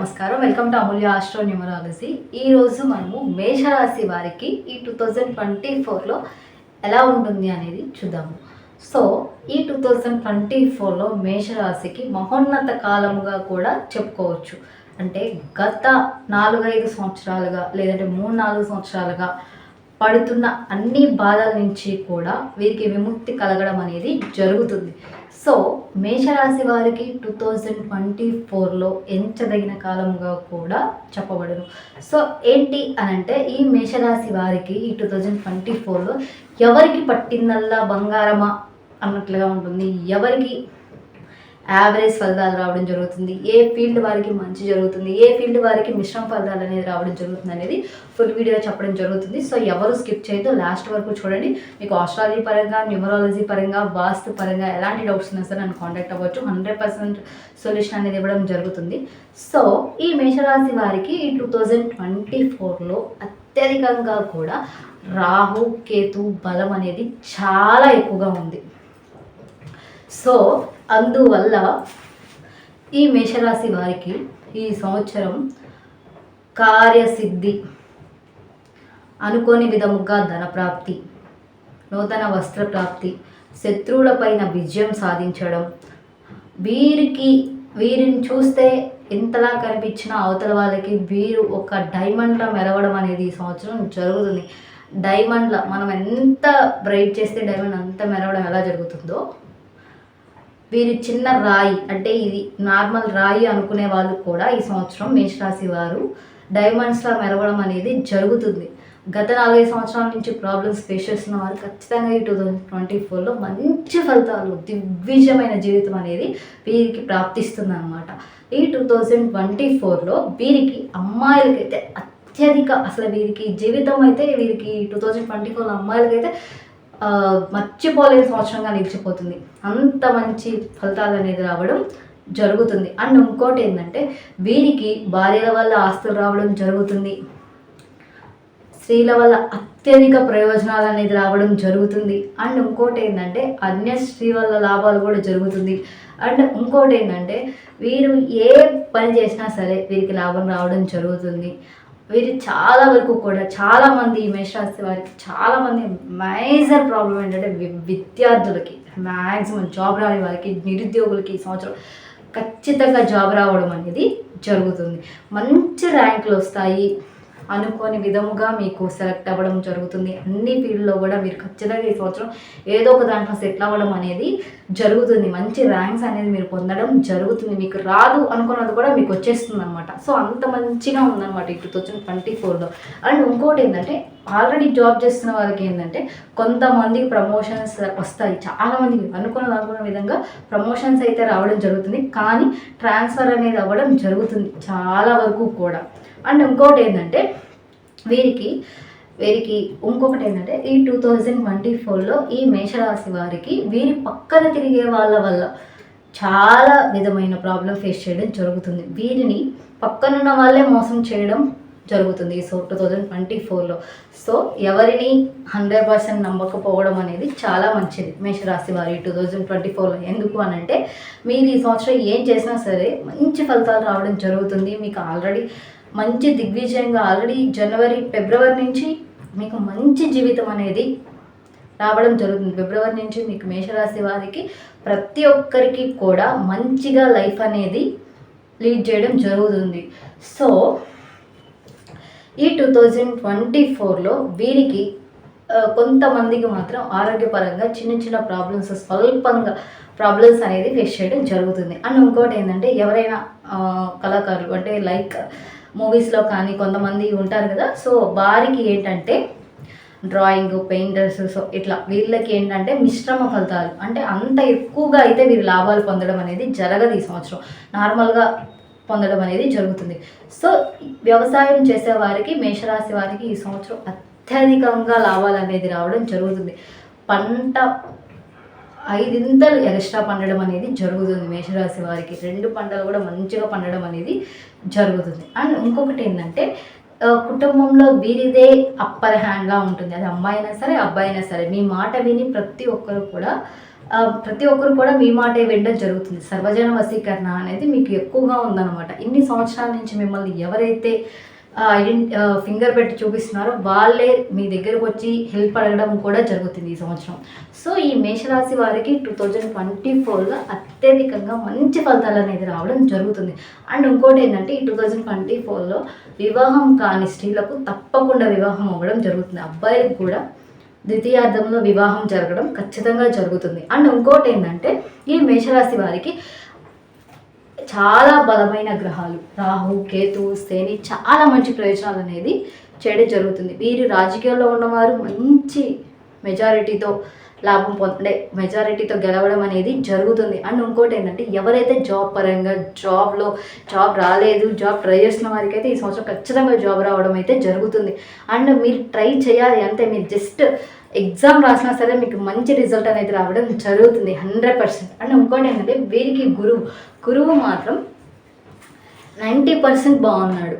నమస్కారం. Welcome to Amulya astro numerology ఈరోజు మనము మేషరాశి వారికి ఈ టూ థౌజండ్ ట్వంటీ ఫోర్లో ఎలా ఉంటుంది అనేది చూద్దాము. సో ఈ టూ థౌజండ్ ట్వంటీ ఫోర్లో మేషరాశికి మహోన్నత కాలముగా కూడా చెప్పుకోవచ్చు. అంటే గత నాలుగైదు సంవత్సరాలుగా లేదంటే మూడు నాలుగు సంవత్సరాలుగా పడుతున్న అన్ని బాధల నుంచి కూడా వీరికి విముక్తి కలగడం అనేది జరుగుతుంది. సో మేషరాశి వారికి టూ థౌజండ్ ట్వంటీ ఫోర్లో ఎంచదగిన కాలంగా కూడా చెప్పబడను. సో ఏంటి అని అంటే ఈ మేషరాశి వారికి ఈ టూ థౌజండ్ ట్వంటీ ఫోర్లో ఎవరికి పట్టిందల్లా బంగారమా అన్నట్లుగా ఉంటుంది. ఎవరికి యావరేజ్ ఫలితాలు రావడం జరుగుతుంది. ఏ ఫీల్డ్ వారికి మంచి జరుగుతుంది? ఏ ఫీల్డ్ వారికి మిశ్రమ ఫలితాలు అనేది రావడం జరుగుతుంది అనేది ఫుల్ వీడియో చెప్పడం జరుగుతుంది. సో ఎవరు స్కిప్ చేయొద్దు. లాస్ట్ వరకు చూడండి. మీకు ఆస్ట్రాలజీ పరంగా న్యూమరాలజీ పరంగా వాస్తు పరంగా ఎలాంటి డౌట్స్ ఉన్నా సరే నన్ను కాంటాక్ట్ అవ్వచ్చు. హండ్రెడ్ పర్సెంట్ సొల్యూషన్ అనేది ఇవ్వడం జరుగుతుంది. సో ఈ మేషరాశి వారికి ఈ టూ థౌజండ్ ట్వంటీ ఫోర్లో అత్యధికంగా కూడా రాహు కేతు బలం అనేది చాలా ఎక్కువగా ఉంది. సో అందువల్ల ఈ మేషరాశి వారికి ఈ సంవత్సరం కార్యసిద్ధి అనుకోని విధముగా ధనప్రాప్తి నూతన వస్త్ర ప్రాప్తి శత్రువులపైన విజయం సాధించడం. వీరికి వీరిని చూస్తే ఇంతలా కనిపించిన అవతల వాళ్ళకి వీరు ఒక డైమండ్లా మెరవడం అనేది ఈ సంవత్సరం జరుగుతుంది. డైమండ్ల మనం ఎంత బ్రైట్ చేస్తే డైమండ్ అంత మెరవడం ఎలా జరుగుతుందో వీరి చిన్న రాయి అంటే ఇది నార్మల్ రాయి అనుకునే వాళ్ళు కూడా ఈ సంవత్సరం మేషరాశి వారు డైమండ్స్లా మెరవడం అనేది జరుగుతుంది. గత నాలుగైదు సంవత్సరాల నుంచి ప్రాబ్లమ్స్ ఫేస్ చేస్తున్న వారు ఖచ్చితంగా ఈ టూ థౌజండ్ ట్వంటీ ఫోర్లో మంచి ఫలితాలు దిగ్విజయమైన జీవితం అనేది వీరికి ప్రాప్తిస్తుంది అనమాట ఈ టూ థౌజండ్ ట్వంటీ ఫోర్లో వీరికి అమ్మాయిలకైతే అత్యధిక అసలు వీరికి జీవితం అయితే వీరికి టూ థౌజండ్ ట్వంటీ ఫోర్లో అమ్మాయిలకైతే మర్చిపోలేని సంవత్సరంగా నిలిచిపోతుంది. అంత మంచి ఫలితాలు అనేది రావడం జరుగుతుంది. అండ్ ఇంకోటి ఏంటంటే వీరికి భార్యల వల్ల ఆస్తులు రావడం జరుగుతుంది. స్త్రీల వల్ల అత్యధిక ప్రయోజనాలు అనేది రావడం జరుగుతుంది. అండ్ ఇంకోటి ఏంటంటే అన్య స్త్రీ వల్ల లాభాలు కూడా జరుగుతుంది. అండ్ ఇంకోటి ఏంటంటే వీరు ఏ పని చేసినా సరే వీరికి లాభం రావడం జరుగుతుంది. వీరు చాలా వరకు కూడా చాలా మంది మేషరాశి వారికి చాలా మంది మేజర్ ప్రాబ్లం ఏంటంటే వి- విద్యార్థులకి మ్యాక్సిమం జాబ్ రాని వారికి నిరుద్యోగులకి ఈ సంవత్సరం ఖచ్చితంగా జాబ్ రావడం అనేది జరుగుతుంది. మంచి ర్యాంకులు వస్తాయి. అనుకోని విధముగా మీకు సెలెక్ట్ అవ్వడం జరుగుతుంది. అన్ని ఫీల్డ్లో కూడా మీరు ఖచ్చితంగా ఈ సంవత్సరం ఏదో ఒక దాంట్లో సెటిల్ అవ్వడం అనేది జరుగుతుంది. మంచి ర్యాంక్స్ అనేది మీరు పొందడం జరుగుతుంది. మీకు రాదు అనుకున్నది కూడా మీకు వచ్చేస్తుంది అనమాట సో అంత మంచిగా ఉందన్నమాట ఈ టూ థౌజండ్ ట్వంటీ ఫోర్లో అండ్ ఇంకోటి ఏంటంటే ఆల్రెడీ జాబ్ చేస్తున్న వాళ్ళకి ఏంటంటే కొంతమందికి ప్రమోషన్స్ వస్తాయి. చాలామందికి అనుకున్న అనుకున్న విధంగా ప్రమోషన్స్ అయితే రావడం జరుగుతుంది. కానీ ట్రాన్స్ఫర్ అనేది అవ్వడం జరుగుతుంది. చాలా వరకు కూడా. అండ్ ఇంకోటి ఏంటంటే వీరికి వీరికి ఇంకొకటి ఏంటంటే ఈ టూ థౌజండ్ ట్వంటీ ఫోర్లో ఈ మేషరాశి వారికి వీరి పక్కన తిరిగే వాళ్ళ వల్ల చాలా విధమైన ప్రాబ్లం ఫేస్ చేయడం జరుగుతుంది. వీరిని పక్కనున్న వాళ్ళే మోసం చేయడం జరుగుతుంది ఈ సో టూ థౌజండ్ ట్వంటీ ఫోర్లో. సో ఎవరిని హండ్రెడ్ పర్సెంట్ నమ్మకపోవడం అనేది చాలా మంచిది మేషరాశి వారి టూ థౌజండ్ ట్వంటీ ఫోర్లో. ఎందుకు అని అంటే మీరు ఈ సంవత్సరం ఏం చేసినా సరే మంచి ఫలితాలు రావడం జరుగుతుంది. మీకు ఆల్రెడీ మంచి దిగ్విజయంగా ఆల్రెడీ జనవరి ఫిబ్రవరి నుంచి మీకు మంచి జీవితం అనేది రావడం జరుగుతుంది. ఫిబ్రవరి నుంచి మీకు మేషరాశి వారికి ప్రతి ఒక్కరికి కూడా మంచిగా లైఫ్ అనేది లీడ్ చేయడం జరుగుతుంది. సో ఈ టూ థౌజండ్ ట్వంటీ ఫోర్లో వీరికి కొంతమందికి మాత్రం ఆరోగ్యపరంగా చిన్న చిన్న ప్రాబ్లమ్స్ స్వల్పంగా ప్రాబ్లమ్స్ అనేది ఫేస్ చేయడం జరుగుతుంది. అండ్ ఇంకోటి ఏంటంటే ఎవరైనా కళాకారులు అంటే లైక్ మూవీస్లో కానీ కొంతమంది ఉంటారు కదా సో వారికి ఏంటంటే డ్రాయింగ్ పెయింటర్స్ సో ఇట్లా వీళ్ళకి ఏంటంటే మిశ్రమ ఫలితాలు. అంటే అంత ఎక్కువగా అయితే వీరు లాభాలు పొందడం అనేది జరగదు ఈ సంవత్సరం. నార్మల్గా పొందడం అనేది జరుగుతుంది. సో వ్యవసాయం చేసే వారికి మేషరాశి వారికి ఈ సంవత్సరం అత్యధికంగా లాభాలు అనేది రావడం జరుగుతుంది. పంట ఐదింతలు ఎక్స్ట్రా పండడం అనేది జరుగుతుంది. మేషరాశి వారికి రెండు పంటలు కూడా మంచిగా పండడం అనేది జరుగుతుంది. అండ్ ఇంకొకటి ఏంటంటే కుటుంబంలో వీరిదే అప్పర్ హ్యాండ్లా ఉంటుంది. అది అమ్మాయి అయినా సరే అబ్బాయి అయినా సరే. మీ మాట విని ప్రతి ఒక్కరు కూడా ప్రతి ఒక్కరు కూడా మీ మాటే వినడం జరుగుతుంది. సర్వజన వశీకరణ అనేది మీకు ఎక్కువగా ఉందన్నమాట. ఇన్ని సంవత్సరాల నుంచి మిమ్మల్ని ఎవరైతే ఐడెంటి ఫింగర్ పెట్టి చూపిస్తున్నారో. వాళ్ళే మీ దగ్గరకు వచ్చి హెల్ప్ అడగడం కూడా జరుగుతుంది ఈ సంవత్సరం. సో ఈ మేషరాశి వారికి టూ థౌజండ్ ట్వంటీ ఫోర్లో అత్యధికంగా మంచి ఫలితాలు అనేది రావడం జరుగుతుంది. అండ్ ఇంకోటి ఏంటంటే ఈ టూ థౌజండ్ ట్వంటీ ఫోర్లో వివాహం కాని స్త్రీలకు తప్పకుండా వివాహం అవ్వడం జరుగుతుంది. అబ్బాయిలకు కూడా ద్వితీయార్థంలో వివాహం జరగడం ఖచ్చితంగా జరుగుతుంది. అండ్ ఇంకోటి ఏంటంటే ఈ మేషరాశి వారికి చాలా బలమైన గ్రహాలు. రాహు కేతు శని చాలా మంచి ప్రయోజనాలు అనేది చేయడం జరుగుతుంది. వీరు రాజకీయాల్లో ఉన్నవారు మంచి మెజారిటీతో లాభం పొందే మెజారిటీతో గెలవడం అనేది జరుగుతుంది. అండ్ ఇంకోటి ఏంటంటే ఎవరైతే జాబ్ పరంగా జాబ్లో జాబ్ రాలేదు జాబ్ ట్రై చేస్తున్న వారికి అయితే ఈ సంవత్సరం ఖచ్చితంగా జాబ్ రావడం అయితే జరుగుతుంది. అండ్ మీరు ట్రై చేయాలి అంతే మీరు జస్ట్ ఎగ్జామ్ రాసినా సరే మీకు మంచి రిజల్ట్ అనేది రావడం జరుగుతుంది హండ్రెడ్ పర్సెంట్. అండ్ ఇంకోటి ఏంటంటే వీరికి గురువు గురువు మాత్రం నైంటీ పర్సెంట్ బాగున్నాడు.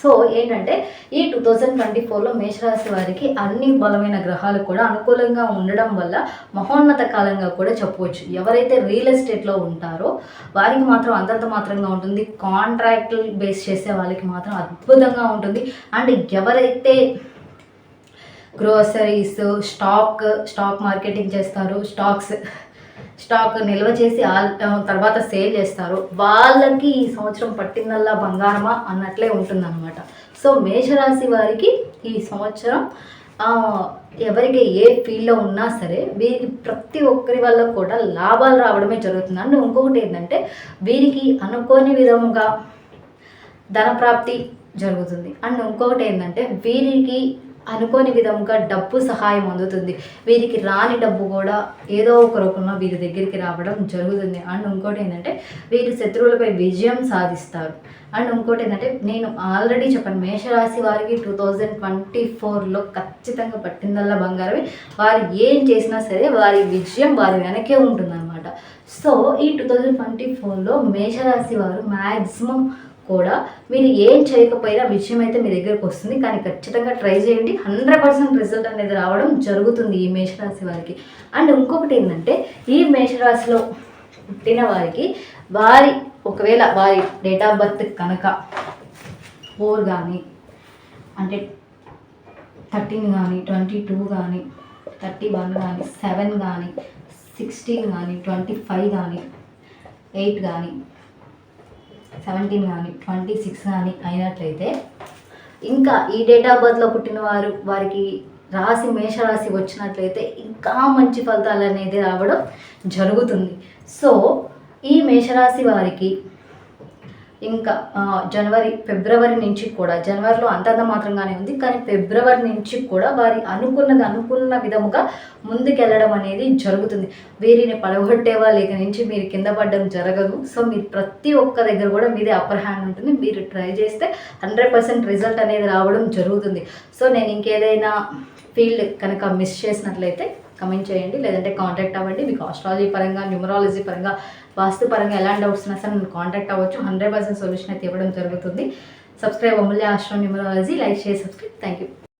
సో ఏంటంటే ఈ టూ థౌజండ్ ట్వంటీ ఫోర్లో మేషరాశి వారికి అన్ని బలమైన గ్రహాలు కూడా అనుకూలంగా ఉండడం వల్ల మహోన్నత కాలంగా కూడా చెప్పవచ్చు. ఎవరైతే రియల్ ఎస్టేట్లో ఉంటారో వారికి మాత్రం అంతంత మాత్రంగా ఉంటుంది. కాంట్రాక్టులు బేస్ చేసే వాళ్ళకి మాత్రం అద్భుతంగా ఉంటుంది. అండ్ ఎవరైతే గ్రోసరీస్ స్టాక్ స్టాక్ మార్కెటింగ్ చేస్తారు. స్టాక్స్ స్టాక్ నిల్వ చేసి తర్వాత సేల్ చేస్తారు. వాళ్ళకి ఈ సంవత్సరం పట్టిందల్లా బంగారమా అన్నట్లే ఉంటుందన్నమాట. సో మేషరాశి వారికి ఈ సంవత్సరం ఎవరికి ఏ ఫీల్డ్లో ఉన్నా సరే వీరికి ప్రతి ఒక్కరి వల్ల కూడా లాభాలు రావడమే జరుగుతుంది. అండ్ ఇంకొకటి ఏంటంటే వీరికి అనుకోని విధముగా ధనప్రాప్తి జరుగుతుంది. అండ్ ఇంకొకటి ఏంటంటే వీరికి అనుకోని విధంగా డబ్బు సహాయం అందుతుంది. వీరికి రాని డబ్బు కూడా ఏదో ఒక రూపంలో వీరి దగ్గరికి రావడం జరుగుతుంది. అండ్ ఇంకోటి ఏంటంటే వీరు శత్రువులపై విజయం సాధిస్తారు. అండ్ ఇంకోటి ఏంటంటే నేను ఆల్రెడీ చెప్పాను మేషరాశి వారికి టూ థౌజండ్ ట్వంటీ ఫోర్లో ఖచ్చితంగా పట్టిందల్లా బంగారమే. వారు ఏం చేసినా సరే వారి విజయం వారి వెనకే ఉంటుందన్నమాట. సో ఈ టూ థౌజండ్ ట్వంటీ ఫోర్లో మేషరాశి వారు మ్యాక్సిమం కూడా మీరు ఏం చేయకపోయినా విషయం అయితే మీ దగ్గరకు వస్తుంది. కానీ ఖచ్చితంగా ట్రై చేయండి. హండ్రెడ్ పర్సెంట్ రిజల్ట్ అనేది రావడం జరుగుతుంది ఈ మేషరాశి వారికి. అండ్ ఇంకొకటి ఏంటంటే ఈ మేషరాశిలో పుట్టిన వారికి వారి ఒకవేళ వారి డేట్ ఆఫ్ బర్త్ కనుక ఫోర్ కానీ అంటే థర్టీన్ కానీ ట్వంటీ టూ కానీ థర్టీ వన్ కానీ సెవెన్ కానీ సిక్స్టీన్ కానీ ట్వంటీ ఫైవ్ కానీ ఎయిట్ కానీ సెవెంటీన్ కానీ ట్వంటీ సిక్స్ కానీ అయినట్లయితే ఇంకా ఈ డేట్ ఆఫ్ బర్త్లో పుట్టిన వారు వారికి రాశి మేషరాశి వచ్చినట్లయితే ఇంకా మంచి ఫలితాలు అనేది రావడం జరుగుతుంది. సో ఈ మేషరాశి వారికి ఇంకా జనవరి ఫిబ్రవరి నుంచి కూడా జనవరిలో అంతంత మాత్రంగానే ఉంది కానీ ఫిబ్రవరి నుంచి కూడా వారి అనుకున్నది అనుకున్న విధముగా ముందుకెళ్ళడం అనేది జరుగుతుంది. వీరిని పడగొట్టేవా లేక నుంచి మీరు కింద పడడం జరగదు. సో మీరు ప్రతి ఒక్క దగ్గర కూడా మీదే అప్పర్ హ్యాండ్ ఉంటుంది. మీరు ట్రై చేస్తే హండ్రెడ్ పర్సెంట్ రిజల్ట్ అనేది రావడం జరుగుతుంది. సో నేను ఇంకేదైనా ఫీల్డ్ కనుక మిస్ చేసినట్లయితే కమెంట్ చేయండి లేదంటే కాంటాక్ట్ అవ్వండి. మీకు ఆస్ట్రాలజీ పరంగా న్యూమరాలజీ పరంగా వాస్తు పరంగా ఎలాంటి డౌట్స్ ఉన్నా సరే కాంటాక్ట్ అవ్వచ్చు. హండ్రెడ్ పర్సెంట్ సొల్యూషన్ అయితే ఇవ్వడం జరుగుతుంది. సబ్స్క్రైబ్ అమూల్య ఆశ్రమం న్యూమరాలజీ లైక్ చేసి సబ్స్క్రైబ్ థ్యాంక్ యూ